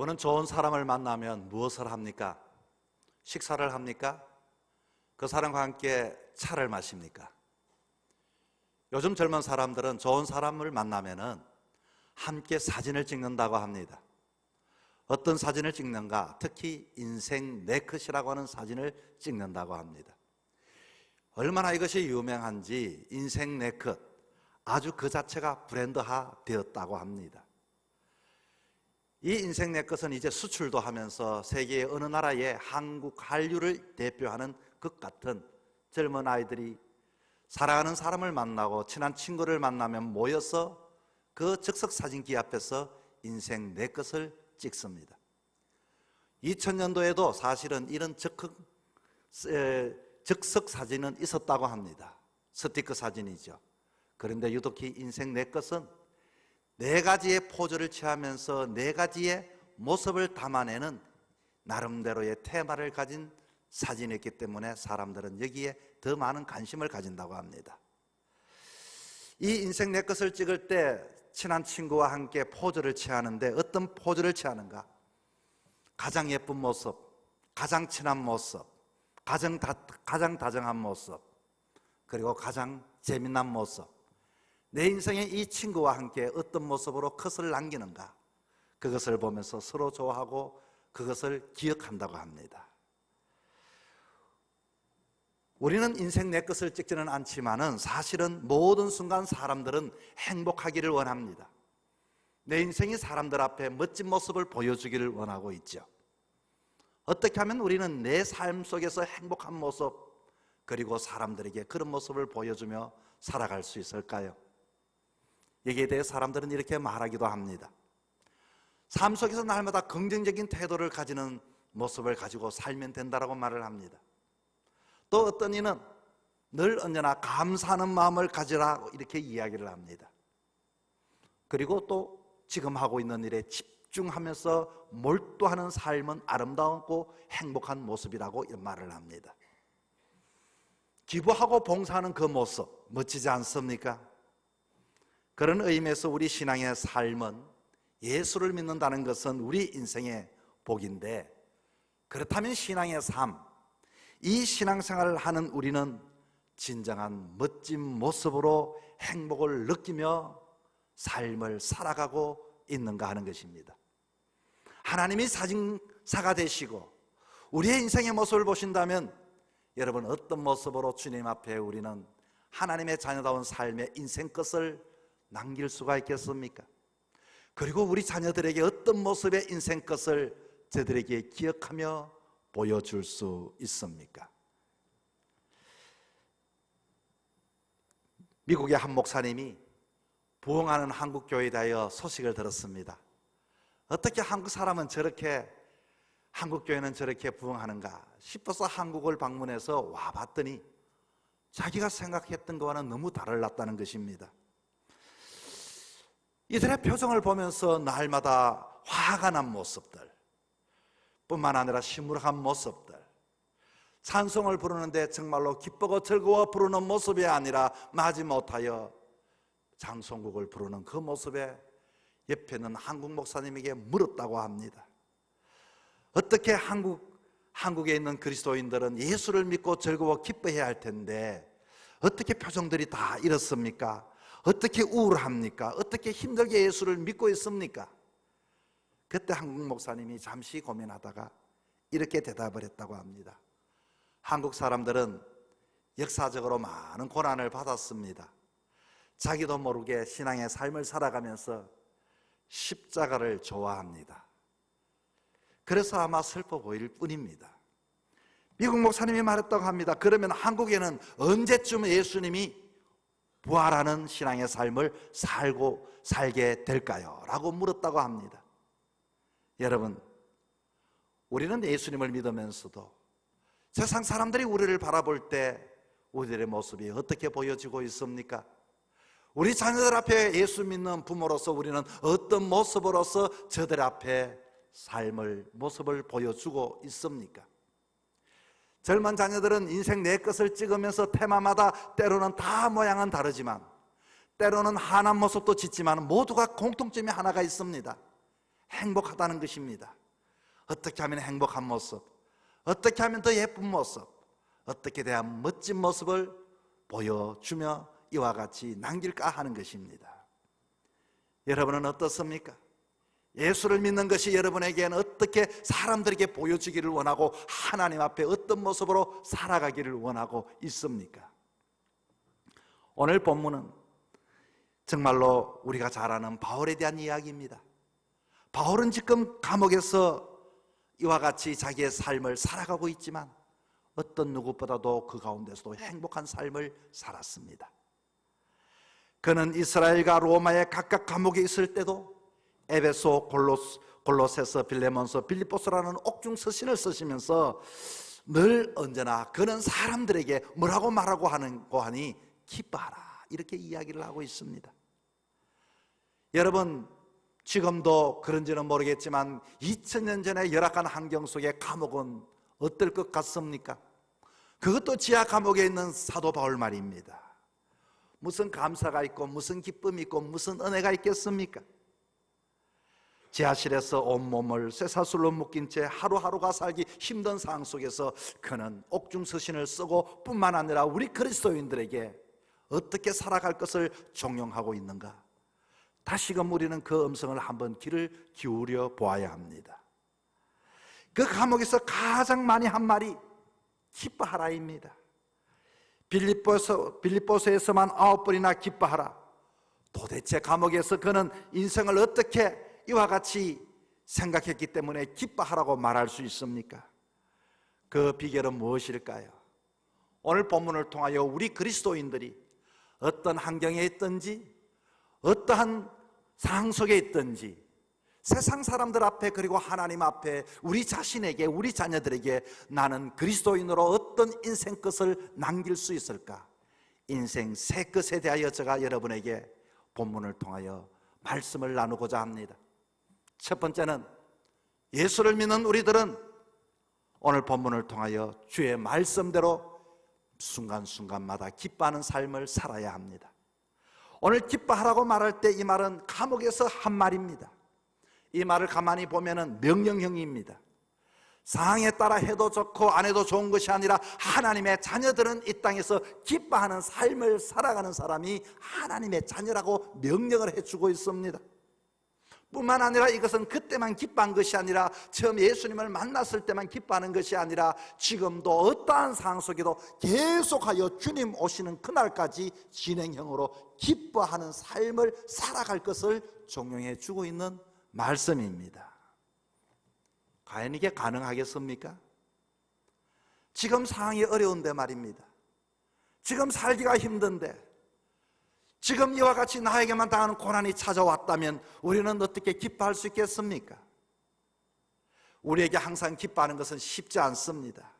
여러분은 좋은 사람을 만나면 무엇을 합니까? 식사를 합니까? 그 사람과 함께 차를 마십니까? 요즘 젊은 사람들은 좋은 사람을 만나면은 함께 사진을 찍는다고 합니다. 어떤 사진을 찍는가? 특히 인생 네컷이라고 하는 사진을 찍는다고 합니다. 얼마나 이것이 유명한지 인생 네컷 아주 그 자체가 브랜드화 되었다고 합니다. 이 인생 네컷은 이제 수출도 하면서 세계의 어느 나라의 한국 한류를 대표하는 것 같은 젊은 아이들이 사랑하는 사람을 만나고 친한 친구를 만나면 모여서 그 즉석 사진기 앞에서 인생 네컷을 찍습니다. 2000년도에도 사실은 이런 에, 즉석 사진은 있었다고 합니다. 스티커 사진이죠. 그런데 유독히 인생 네컷은 네 가지의 포즈를 취하면서 네 가지의 모습을 담아내는 나름대로의 테마를 가진 사진이었기 때문에 사람들은 여기에 더 많은 관심을 가진다고 합니다. 이 인생 내 것을 찍을 때 친한 친구와 함께 포즈를 취하는데 어떤 포즈를 취하는가? 가장 예쁜 모습, 가장 친한 모습, 가장, 다, 가장 다정한 모습, 그리고 가장 재미난 모습. 내 인생에 이 친구와 함께 어떤 모습으로 컷을 남기는가? 그것을 보면서 서로 좋아하고 그것을 기억한다고 합니다. 우리는 인생 내 것을 찍지는 않지만은 사실은 모든 순간 사람들은 행복하기를 원합니다. 내 인생이 사람들 앞에 멋진 모습을 보여주기를 원하고 있죠. 어떻게 하면 우리는 내 삶 속에서 행복한 모습, 그리고 사람들에게 그런 모습을 보여주며 살아갈 수 있을까요? 여기에 대해 사람들은 이렇게 말하기도 합니다. 삶 속에서 날마다 긍정적인 태도를 가지는 모습을 가지고 살면 된다라고 말을 합니다. 또 어떤 이는 늘 언제나 감사하는 마음을 가지라 이렇게 이야기를 합니다. 그리고 또 지금 하고 있는 일에 집중하면서 몰두하는 삶은 아름다웠고 행복한 모습이라고 말을 합니다. 기부하고 봉사하는 그 모습 멋지지 않습니까? 그런 의미에서 우리 신앙의 삶은 예수를 믿는다는 것은 우리 인생의 복인데 그렇다면 신앙의 삶, 이 신앙생활을 하는 우리는 진정한 멋진 모습으로 행복을 느끼며 삶을 살아가고 있는가 하는 것입니다. 하나님이 사진사가 되시고 우리의 인생의 모습을 보신다면 여러분 어떤 모습으로 주님 앞에 우리는 하나님의 자녀다운 삶의 인생 것을 남길 수가 있겠습니까? 그리고 우리 자녀들에게 어떤 모습의 인생 것을 저들에게 기억하며 보여줄 수 있습니까? 미국의 한 목사님이 부흥하는 한국 교회에 대하여 소식을 들었습니다. 어떻게 한국 사람은 저렇게 한국 교회는 저렇게 부흥하는가 싶어서 한국을 방문해서 와 봤더니 자기가 생각했던 것과는 너무 다르다는 것입니다. 이들의 표정을 보면서 날마다 화가 난 모습들, 뿐만 아니라 시무룩한 모습들, 찬송을 부르는데 정말로 기쁘고 즐거워 부르는 모습이 아니라 마지못하여 장송국을 부르는 그 모습에 옆에 는 한국 목사님에게 물었다고 합니다. 어떻게 한국 한국에 있는 그리스도인들은 예수를 믿고 즐거워 기뻐해야 할 텐데 어떻게 표정들이 다 이렇습니까? 어떻게 우울합니까? 어떻게 힘들게 예수를 믿고 있습니까? 그때 한국 목사님이 잠시 고민하다가 이렇게 대답을 했다고 합니다. 한국 사람들은 역사적으로 많은 고난을 받았습니다. 자기도 모르게 신앙의 삶을 살아가면서 십자가를 좋아합니다. 그래서 아마 슬퍼 보일 뿐입니다. 미국 목사님이 말했다고 합니다. 그러면 한국에는 언제쯤 예수님이 부활하는 신앙의 삶을 살고 살게 될까요? 라고 물었다고 합니다. 여러분, 우리는 예수님을 믿으면서도 세상 사람들이 우리를 바라볼 때 우리들의 모습이 어떻게 보여지고 있습니까? 우리 자녀들 앞에 예수 믿는 부모로서 우리는 어떤 모습으로서 저들 앞에 삶을 모습을 보여주고 있습니까? 젊은 자녀들은 인생 내 것을 찍으면서 테마마다 때로는 다 모양은 다르지만 때로는 환한 모습도 짓지만 모두가 공통점이 하나가 있습니다. 행복하다는 것입니다. 어떻게 하면 행복한 모습, 어떻게 하면 더 예쁜 모습, 어떻게 돼야 멋진 모습을 보여주며 이와 같이 남길까 하는 것입니다. 여러분은 어떻습니까? 예수를 믿는 것이 여러분에게는 어떻게 사람들에게 보여주기를 원하고 하나님 앞에 어떤 모습으로 살아가기를 원하고 있습니까? 오늘 본문은 정말로 우리가 잘 아는 바울에 대한 이야기입니다. 바울은 지금 감옥에서 이와 같이 자기의 삶을 살아가고 있지만 어떤 누구보다도 그 가운데서도 행복한 삶을 살았습니다. 그는 이스라엘과 로마의 각각 감옥에 있을 때도 에베소, 골로스, 골로세서, 빌레몬서, 빌리포스라는 옥중 서신을 쓰시면서 늘 언제나 그는 사람들에게 뭐라고 말하고 하는 거 하니 기뻐하라 이렇게 이야기를 하고 있습니다. 여러분 지금도 그런지는 모르겠지만 2000년 전에 열악한 환경 속에 감옥은 어떨 것 같습니까? 그것도 지하 감옥에 있는 사도 바울 말입니다. 무슨 감사가 있고 무슨 기쁨이 있고 무슨 은혜가 있겠습니까? 지하실에서 온몸을 쇠사슬로 묶인 채 하루하루가 살기 힘든 상황 속에서 그는 옥중서신을 쓰고 뿐만 아니라 우리 그리스도인들에게 어떻게 살아갈 것을 종용하고 있는가? 다시금 우리는 그 음성을 한번 귀를 기울여 보아야 합니다. 그 감옥에서 가장 많이 한 말이 기뻐하라입니다. 빌립보서, 빌립보서에서만 아홉 번이나 기뻐하라. 도대체 감옥에서 그는 인생을 어떻게 이와 같이 생각했기 때문에 기뻐하라고 말할 수 있습니까? 그 비결은 무엇일까요? 오늘 본문을 통하여 우리 그리스도인들이 어떤 환경에 있든지 어떠한 상황 속에 있든지 세상 사람들 앞에 그리고 하나님 앞에 우리 자신에게 우리 자녀들에게 나는 그리스도인으로 어떤 인생 끝을 남길 수 있을까? 인생 새 끝에 대하여 제가 여러분에게 본문을 통하여 말씀을 나누고자 합니다. 첫 번째는 예수를 믿는 우리들은 오늘 본문을 통하여 주의 말씀대로 순간순간마다 기뻐하는 삶을 살아야 합니다. 오늘 기뻐하라고 말할 때 이 말은 감옥에서 한 말입니다. 이 말을 가만히 보면은 명령형입니다. 상황에 따라 해도 좋고 안 해도 좋은 것이 아니라 하나님의 자녀들은 이 땅에서 기뻐하는 삶을 살아가는 사람이 하나님의 자녀라고 명령을 해주고 있습니다. 뿐만 아니라 이것은 그때만 기뻐한 것이 아니라 처음 예수님을 만났을 때만 기뻐하는 것이 아니라 지금도 어떠한 상황 속에도 계속하여 주님 오시는 그날까지 진행형으로 기뻐하는 삶을 살아갈 것을 종용해 주고 있는 말씀입니다. 과연 이게 가능하겠습니까? 지금 상황이 어려운데 말입니다. 지금 살기가 힘든데 지금 이와 같이 나에게만 당하는 고난이 찾아왔다면 우리는 어떻게 기뻐할 수 있겠습니까? 우리에게 항상 기뻐하는 것은 쉽지 않습니다.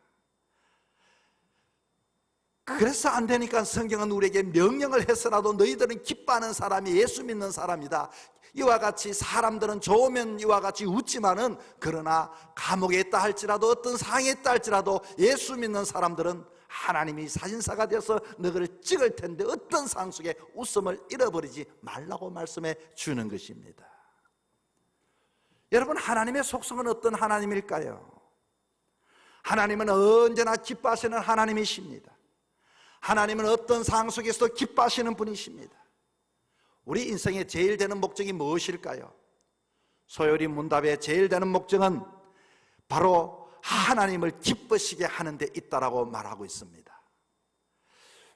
그래서 안 되니까 성경은 우리에게 명령을 해서라도 너희들은 기뻐하는 사람이 예수 믿는 사람이다. 이와 같이 사람들은 좋으면 이와 같이 웃지만은 그러나 감옥에 있다 할지라도 어떤 상황에 있다 할지라도 예수 믿는 사람들은 하나님이 사진사가 되어서 너희를 찍을 텐데 어떤 상황 속에 웃음을 잃어버리지 말라고 말씀해 주는 것입니다. 여러분 하나님의 속성은 어떤 하나님일까요? 하나님은 언제나 기뻐하시는 하나님이십니다. 하나님은 어떤 상황 속에서도 기뻐하시는 분이십니다. 우리 인생의 제일 되는 목적이 무엇일까요? 소요리 문답의 제일 되는 목적은 바로 하나님을 기쁘시게 하는 데 있다라고 말하고 있습니다.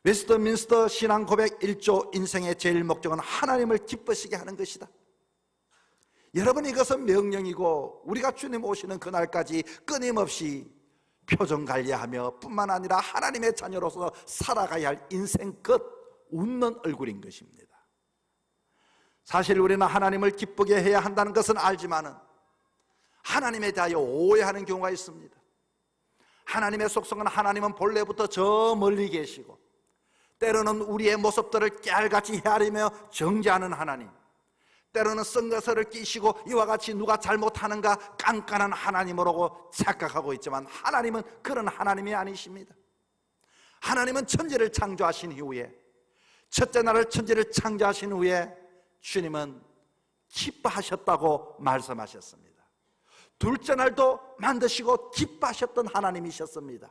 웨스트민스터 신앙 고백 1조 인생의 제일 목적은 하나님을 기쁘시게 하는 것이다. 여러분 이것은 명령이고 우리가 주님 오시는 그날까지 끊임없이 표정 관리하며 뿐만 아니라 하나님의 자녀로서 살아가야 할 인생 끝 웃는 얼굴인 것입니다. 사실 우리는 하나님을 기쁘게 해야 한다는 것은 알지만은 하나님에 대하여 오해하는 경우가 있습니다. 하나님의 속성은 하나님은 본래부터 저 멀리 계시고 때로는 우리의 모습들을 깨알같이 헤아리며 정죄하는 하나님 때로는 쓴것을 끼시고 이와 같이 누가 잘못하는가 깐깐한 하나님으로 착각하고 있지만 하나님은 그런 하나님이 아니십니다 하나님은 천지를 창조하신 이후에 첫째 날을 천지를 창조하신 후에 주님은 기뻐하셨다고 말씀하셨습니다. 둘째 날도 만드시고 기뻐하셨던 하나님이셨습니다.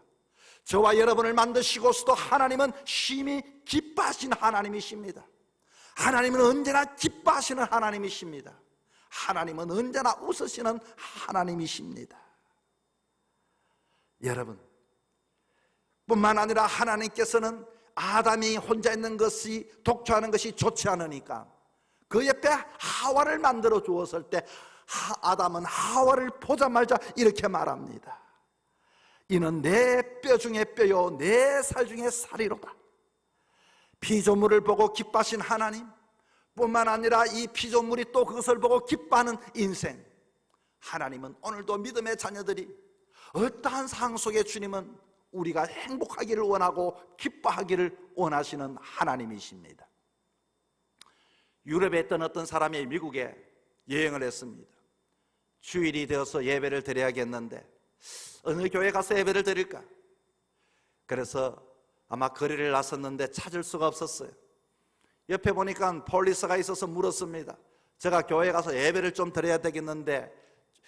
저와 여러분을 만드시고서도 하나님은 심히 기뻐하신 하나님이십니다. 하나님은 언제나 기뻐하시는 하나님이십니다. 하나님은 언제나 웃으시는 하나님이십니다. 여러분, 뿐만 아니라 하나님께서는 아담이 혼자 있는 것이 독초하는 것이 좋지 않으니까 그 옆에 하와를 만들어 주었을 때 하- 아담은 하와를 보자마자 이렇게 말합니다. 이는 내 뼈 중에 뼈요 내 살 중에 살이로다. 피조물을 보고 기뻐하신 하나님 뿐만 아니라 이 피조물이 또 그것을 보고 기뻐하는 인생 하나님은 오늘도 믿음의 자녀들이 어떠한 상황 속에 주님은 우리가 행복하기를 원하고 기뻐하기를 원하시는 하나님이십니다 유럽에 있던 어떤 사람이 미국에 여행을 했습니다 주일이 되어서 예배를 드려야겠는데 어느 교회 가서 예배를 드릴까? 그래서 아마 거리를 나섰는데 찾을 수가 없었어요. 옆에 보니까 폴리스가 있어서 물었습니다. 제가 교회 가서 예배를 좀 드려야 되겠는데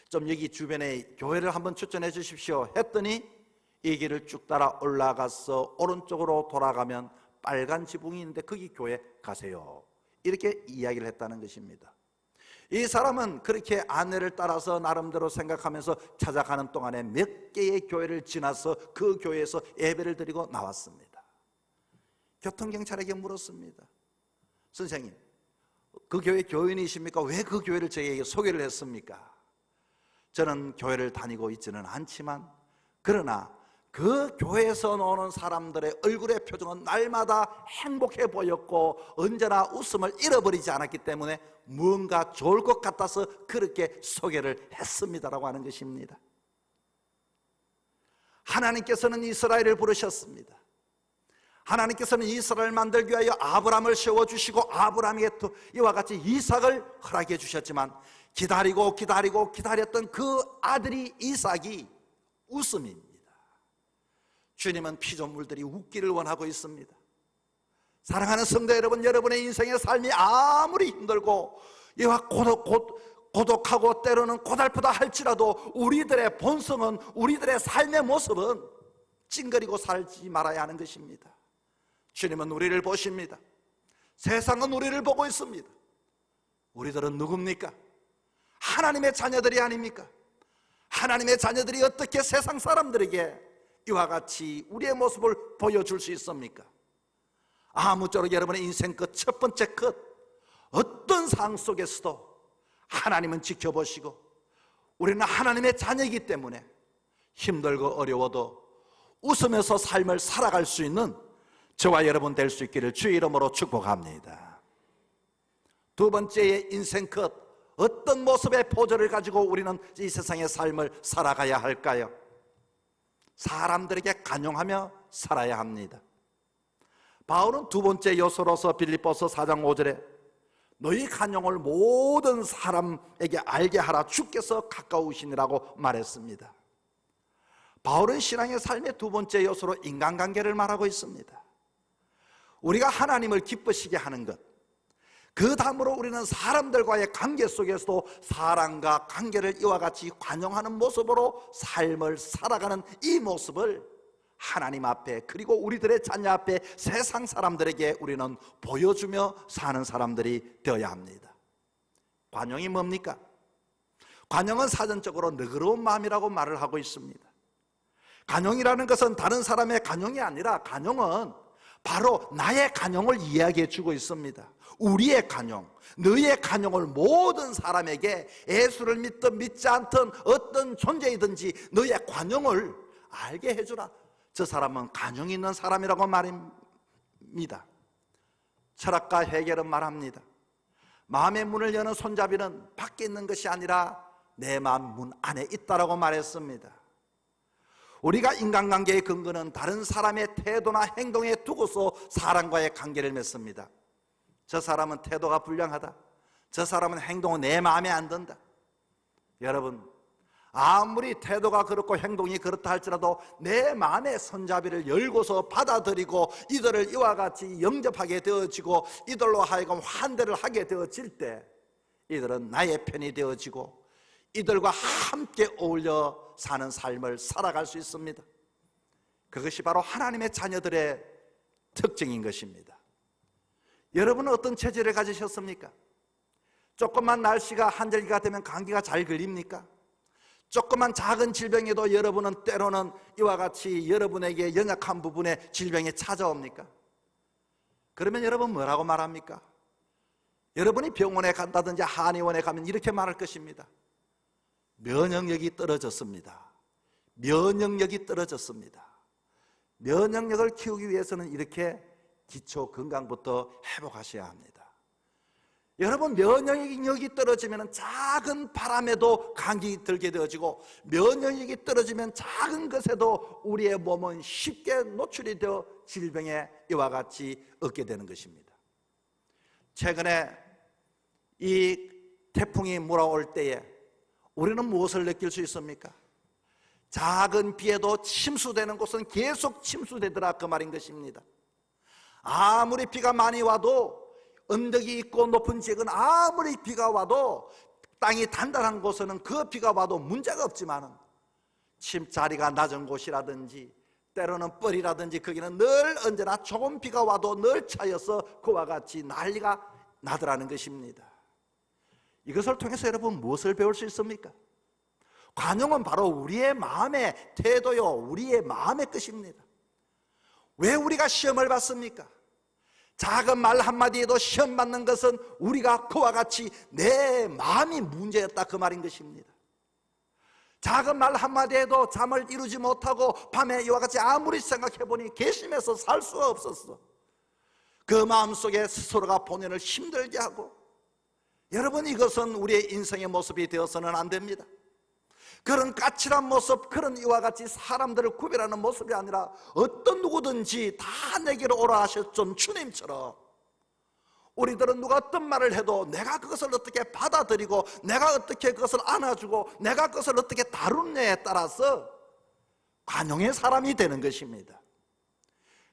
좀 여기 주변에 교회를 한번 추천해 주십시오. 했더니 이 길을 쭉 따라 올라가서 오른쪽으로 돌아가면 빨간 지붕이 있는데 거기 교회 가세요. 이렇게 이야기를 했다는 것입니다. 이 사람은 그렇게 아내를 따라서 나름대로 생각하면서 찾아가는 동안에 몇 개의 교회를 지나서 그 교회에서 예배를 드리고 나왔습니다. 교통경찰에게 물었습니다. 선생님, 그 교회 교인이십니까? 왜 그 교회를 저에게 소개를 했습니까? 저는 교회를 다니고 있지는 않지만 그러나 그 교회에서 나오는 사람들의 얼굴의 표정은 날마다 행복해 보였고 언제나 웃음을 잃어버리지 않았기 때문에 무언가 좋을 것 같아서 그렇게 소개를 했습니다라고 하는 것입니다. 하나님께서는 이스라엘을 부르셨습니다. 하나님께서는 이스라엘 만들기 위하여 아브람을 세워주시고 아브람에게 또 이와 같이 이삭을 허락해 주셨지만 기다리고 기다리고 기다렸던 그 아들이 이삭이 웃음입니다. 주님은 피조물들이 웃기를 원하고 있습니다. 사랑하는 성도 여러분, 여러분의 인생의 삶이 아무리 힘들고 이와 고독, 고, 고독 하고 때로는 고달프다 할지라도 우리들의 본성은 우리들의 삶의 모습은 찡그리고 살지 말아야 하는 것입니다. 주님은 우리를 보십니다. 세상은 우리를 보고 있습니다. 우리들은 누굽니까? 하나님의 자녀들이 아닙니까? 하나님의 자녀들이 어떻게 세상 사람들에게 이와 같이 우리의 모습을 보여줄 수 있습니까? 아무쪼록 여러분의 인생 끝 첫 번째 끝 어떤 상황 속에서도 하나님은 지켜보시고 우리는 하나님의 자녀이기 때문에 힘들고 어려워도 웃으면서 삶을 살아갈 수 있는 저와 여러분 될 수 있기를 주의 이름으로 축복합니다. 두 번째의 인생 끝 어떤 모습의 포즈를 가지고 우리는 이 세상의 삶을 살아가야 할까요? 사람들에게 간용하며 살아야 합니다. 바울은 두 번째 요소로서 빌립보서 4장 5절에 너희 간용을 모든 사람에게 알게 하라 주께서 가까우시니라고 말했습니다. 바울은 신앙의 삶의 두 번째 요소로 인간관계를 말하고 있습니다. 우리가 하나님을 기쁘시게 하는 것. 그 다음으로 우리는 사람들과의 관계 속에서도 사랑과 관계를 이와 같이 관용하는 모습으로 삶을 살아가는 이 모습을 하나님 앞에 그리고 우리들의 자녀 앞에 세상 사람들에게 우리는 보여주며 사는 사람들이 되어야 합니다. 관용이 뭡니까? 관용은 사전적으로 너그러운 마음이라고 말을 하고 있습니다. 간용이라는 것은 다른 사람의 간용이 아니라 간용은 바로 나의 간용을 이야기해 주고 있습니다. 우리의 간용, 너의 간용을 모든 사람에게 예수를 믿든 믿지 않든 어떤 존재이든지 너의 관용을 알게 해주라. 저 사람은 간용이 있는 사람이라고 말입니다. 철학가 해결은 말합니다. 마음의 문을 여는 손잡이는 밖에 있는 것이 아니라 내 마음 문 안에 있다라고 말했습니다. 우리가 인간관계의 근거는 다른 사람의 태도나 행동에 두고서 사람과의 관계를 맺습니다. 저 사람은 태도가 불량하다. 저 사람은 행동은 내 마음에 안 든다. 여러분, 아무리 태도가 그렇고 행동이 그렇다 할지라도 내 마음의 손잡이를 열고서 받아들이고 이들을 이와 같이 영접하게 되어지고 이들로 하여금 환대를 하게 되어질 때 이들은 나의 편이 되어지고 이들과 함께 어울려 사는 삶을 살아갈 수 있습니다. 그것이 바로 하나님의 자녀들의 특징인 것입니다. 여러분은 어떤 체질을 가지셨습니까? 조금만 날씨가 한절기가 되면 감기가 잘 걸립니까? 조금만 작은 질병에도 여러분은 때로는 이와 같이 여러분에게 연약한 부분에 질병이 찾아옵니까? 그러면 여러분 뭐라고 말합니까? 여러분이 병원에 간다든지 한의원에 가면 이렇게 말할 것입니다. 면역력이 떨어졌습니다. 면역력이 떨어졌습니다. 면역력을 키우기 위해서는 이렇게 기초 건강부터 회복하셔야 합니다. 여러분 면역력이 떨어지면 작은 바람에도 감기 들게 되어지고 면역력이 떨어지면 작은 것에도 우리의 몸은 쉽게 노출이 되어 질병에 이와 같이 얻게 되는 것입니다. 최근에 이 태풍이 몰아올 때에 우리는 무엇을 느낄 수 있습니까? 작은 비에도 침수되는 곳은 계속 침수되더라 그 말인 것입니다. 아무리 비가 많이 와도 언덕이 있고 높은 지역은 아무리 비가 와도 땅이 단단한 곳에는 그 비가 와도 문제가 없지만은 침자리가 낮은 곳이라든지 때로는 뻘이라든지 거기는 늘 언제나 조금 비가 와도 늘 차여서 그와 같이 난리가 나더라는 것입니다. 이것을 통해서 여러분 무엇을 배울 수 있습니까? 관용은 바로 우리의 마음의 태도요, 우리의 마음의 것입니다. 왜 우리가 시험을 받습니까? 작은 말 한마디에도 시험 받는 것은 우리가 그와 같이 내 마음이 문제였다 그 말인 것입니다. 작은 말 한마디에도 잠을 이루지 못하고 밤에 이와 같이 아무리 생각해 보니 괘씸해서 살 수가 없었어. 그 마음 속에 스스로가 본인을 힘들게 하고 여러분 이것은 우리의 인생의 모습이 되어서는 안 됩니다. 그런 까칠한 모습, 그런 이와 같이 사람들을 구별하는 모습이 아니라 어떤 누구든지 다 내게로 오라 하셨던 주님처럼 우리들은 누가 어떤 말을 해도 내가 그것을 어떻게 받아들이고 내가 어떻게 그것을 안아주고 내가 그것을 어떻게 다루느냐에 따라서 관용의 사람이 되는 것입니다.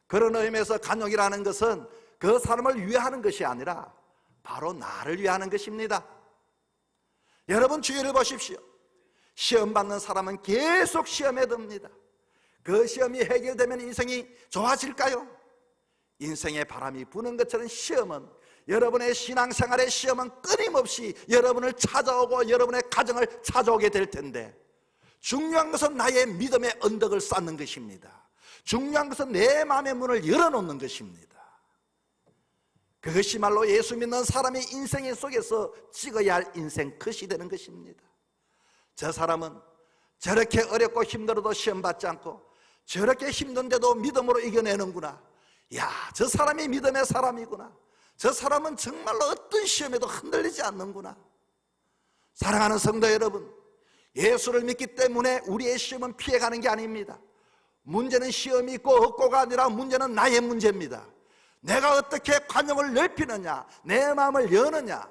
그런 의미에서 간용이라는 것은 그 사람을 위하는 것이 아니라 바로 나를 위하는 것입니다. 여러분 주의를 보십시오. 시험 받는 사람은 계속 시험에 듭니다. 그 시험이 해결되면 인생이 좋아질까요? 인생의 바람이 부는 것처럼 시험은 여러분의 신앙생활의 시험은 끊임없이 여러분을 찾아오고 여러분의 가정을 찾아오게 될 텐데 중요한 것은 나의 믿음의 언덕을 쌓는 것입니다. 중요한 것은 내 마음의 문을 열어놓는 것입니다. 그것이 말로 예수 믿는 사람의 인생 속에서 찍어야 할 인생 컷이 되는 것입니다. 저 사람은 저렇게 어렵고 힘들어도 시험 받지 않고 저렇게 힘든데도 믿음으로 이겨내는구나. 야, 저 사람이 믿음의 사람이구나. 저 사람은 정말로 어떤 시험에도 흔들리지 않는구나. 사랑하는 성도 여러분, 예수를 믿기 때문에 우리의 시험은 피해가는 게 아닙니다. 문제는 시험이 있고 없고가 아니라 문제는 나의 문제입니다. 내가 어떻게 관용을 넓히느냐, 내 마음을 여느냐.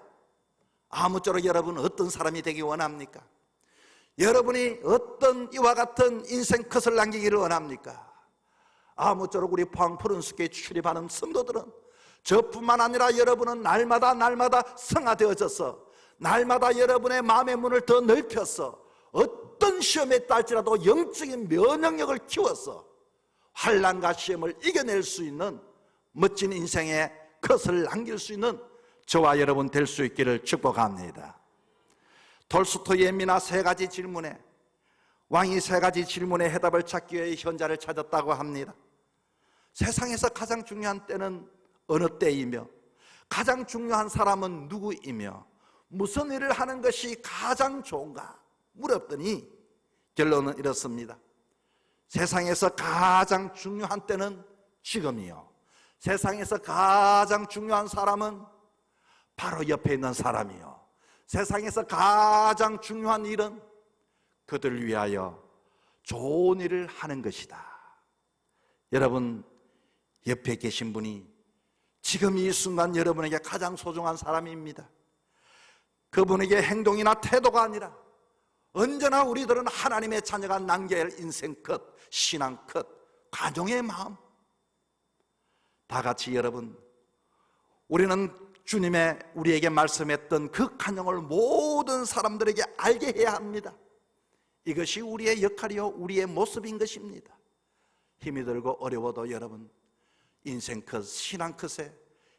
아무쪼록 여러분 어떤 사람이 되기 원합니까? 여러분이 어떤 이와 같은 인생 컷을 남기기를 원합니까? 아무쪼록 우리 포항 푸른 숲에 출입하는 성도들은 저뿐만 아니라 여러분은 날마다 날마다 성화되어져서 날마다 여러분의 마음의 문을 더 넓혀서 어떤 시험에 딸지라도 영적인 면역력을 키워서 환란과 시험을 이겨낼 수 있는 멋진 인생의 컷을 남길 수 있는 저와 여러분 될 수 있기를 축복합니다. 톨스토이의 미나 세 가지 질문에 왕이 세 가지 질문의 해답을 찾기 위해 현자를 찾았다고 합니다. 세상에서 가장 중요한 때는 어느 때이며 가장 중요한 사람은 누구이며 무슨 일을 하는 것이 가장 좋은가 물었더니 결론은 이렇습니다. 세상에서 가장 중요한 때는 지금이요. 세상에서 가장 중요한 사람은 바로 옆에 있는 사람이요. 세상에서 가장 중요한 일은 그들을 위하여 좋은 일을 하는 것이다. 여러분, 옆에 계신 분이 지금 이 순간 여러분에게 가장 소중한 사람입니다. 그분에게 행동이나 태도가 아니라 언제나 우리들은 하나님의 자녀가 남겨야 할 인생 컷, 신앙 컷, 가정의 마음. 다 같이 여러분, 우리는 주님의 우리에게 말씀했던 그 간영을 모든 사람들에게 알게 해야 합니다. 이것이 우리의 역할이요, 우리의 모습인 것입니다. 힘이 들고 어려워도 여러분, 인생 컷, 신앙 컷에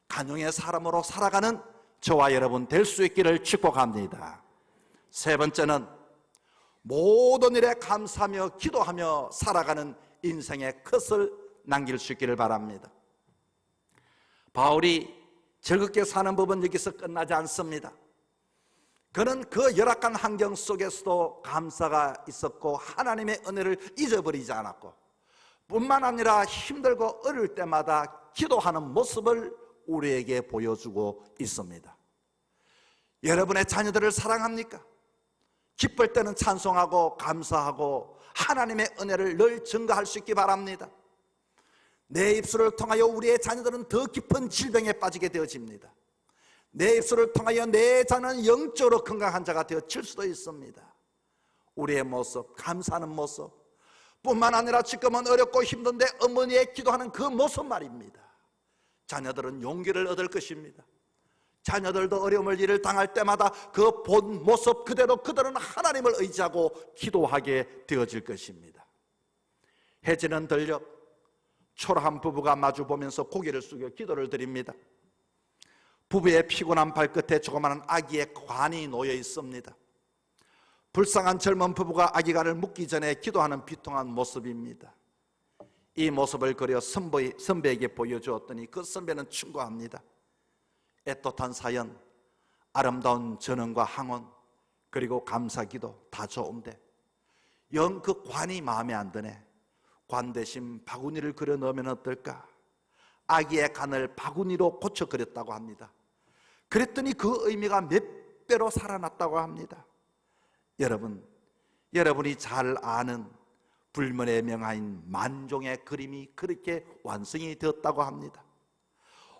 간용의 사람으로 살아가는 저와 여러분 될 수 있기를 축복합니다. 세 번째는 모든 일에 감사하며 기도하며 살아가는 인생의 컷을 남길 수 있기를 바랍니다. 바울이 즐겁게 사는 법은 여기서 끝나지 않습니다. 그는 그 열악한 환경 속에서도 감사가 있었고 하나님의 은혜를 잊어버리지 않았고 뿐만 아니라 힘들고 어려울 때마다 기도하는 모습을 우리에게 보여주고 있습니다. 여러분의 자녀들을 사랑합니까? 기쁠 때는 찬송하고 감사하고 하나님의 은혜를 늘 증거할 수 있기 바랍니다. 내 입술을 통하여 우리의 자녀들은 더 깊은 질병에 빠지게 되어집니다. 내 입술을 통하여 내 자녀는 영적으로 건강한 자가 되어질 수도 있습니다. 우리의 모습, 감사하는 모습, 뿐만 아니라 지금은 어렵고 힘든데 어머니의 기도하는 그 모습 말입니다. 자녀들은 용기를 얻을 것입니다. 자녀들도 어려움을 일을 당할 때마다 그 본 모습 그대로 그들은 하나님을 의지하고 기도하게 되어질 것입니다. 해지는 들녘 초라한 부부가 마주 보면서 고개를 숙여 기도를 드립니다. 부부의 피곤한 발끝에 조그마한 아기의 관이 놓여 있습니다. 불쌍한 젊은 부부가 아기가를 묻기 전에 기도하는 비통한 모습입니다. 이 모습을 그려 선배, 선배에게 보여주었더니 그 선배는 충고합니다. 애틋한 사연, 아름다운 전언과 항원, 그리고 감사기도 다 좋은데 영 그 관이 마음에 안 드네. 관 대신 바구니를 그려 넣으면 어떨까? 아기의 간을 바구니로 고쳐 그렸다고 합니다. 그랬더니 그 의미가 몇 배로 살아났다고 합니다. 여러분, 여러분이 잘 아는 불면의 명화인 만종의 그림이 그렇게 완성이 되었다고 합니다.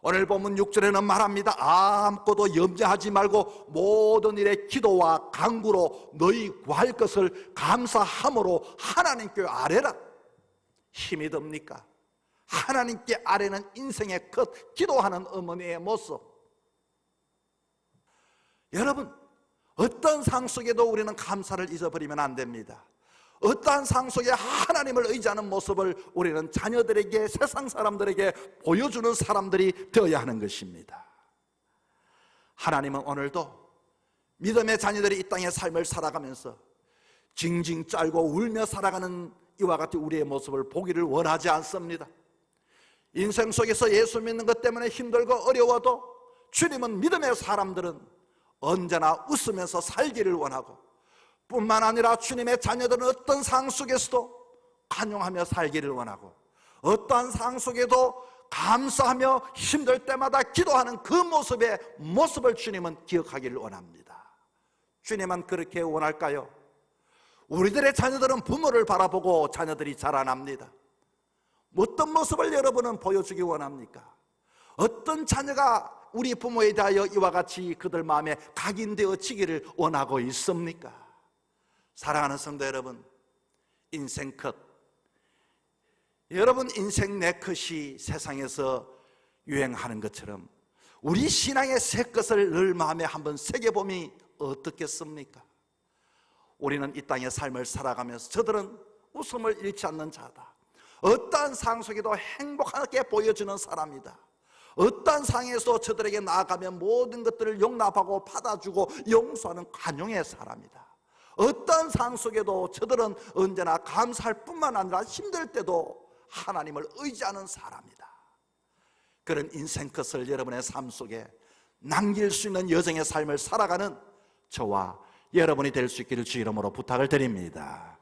오늘 보면 6절에는 말합니다. 아무것도 염려하지 말고 모든 일에 기도와 간구로 너희 구할 것을 감사함으로 하나님께 아뢰라. 힘이 듭니까? 하나님께 아뢰는 인생의 것, 기도하는 어머니의 모습. 여러분, 어떤 상 속에도 우리는 감사를 잊어버리면 안 됩니다. 어떠한 상 속에 하나님을 의지하는 모습을 우리는 자녀들에게 세상 사람들에게 보여주는 사람들이 되어야 하는 것입니다. 하나님은 오늘도 믿음의 자녀들이 이 땅의 삶을 살아가면서 징징 짤고 울며 살아가는 이와 같은 우리의 모습을 보기를 원하지 않습니다. 인생 속에서 예수 믿는 것 때문에 힘들고 어려워도 주님은 믿음의 사람들은 언제나 웃으면서 살기를 원하고 뿐만 아니라 주님의 자녀들은 어떤 상 속에서도 관용하며 살기를 원하고 어떠한 상 속에도 감사하며 힘들 때마다 기도하는 그 모습의 모습을 주님은 기억하기를 원합니다. 주님은 그렇게 원할까요? 우리들의 자녀들은 부모를 바라보고 자녀들이 자라납니다. 어떤 모습을 여러분은 보여주기 원합니까? 어떤 자녀가 우리 부모에 대하여 이와 같이 그들 마음에 각인되어지기를 원하고 있습니까? 사랑하는 성도 여러분, 인생 컷. 여러분 인생 내 컷이 세상에서 유행하는 것처럼 우리 신앙의 새 것을 늘 마음에 한번 새겨봄이 어떻겠습니까? 우리는 이 땅의 삶을 살아가면서 저들은 웃음을 잃지 않는 자다. 어떠한 상 속에도 행복하게 보여주는 사람이다. 어떠한 상에서 저들에게 나아가면 모든 것들을 용납하고 받아주고 용서하는 관용의 사람이다. 어떤 상 속에도 저들은 언제나 감사할 뿐만 아니라 힘들 때도 하나님을 의지하는 사람이다. 그런 인생 것을 여러분의 삶 속에 남길 수 있는 여정의 삶을 살아가는 저와 여러분이 될 수 있기를 주 이름으로 부탁을 드립니다.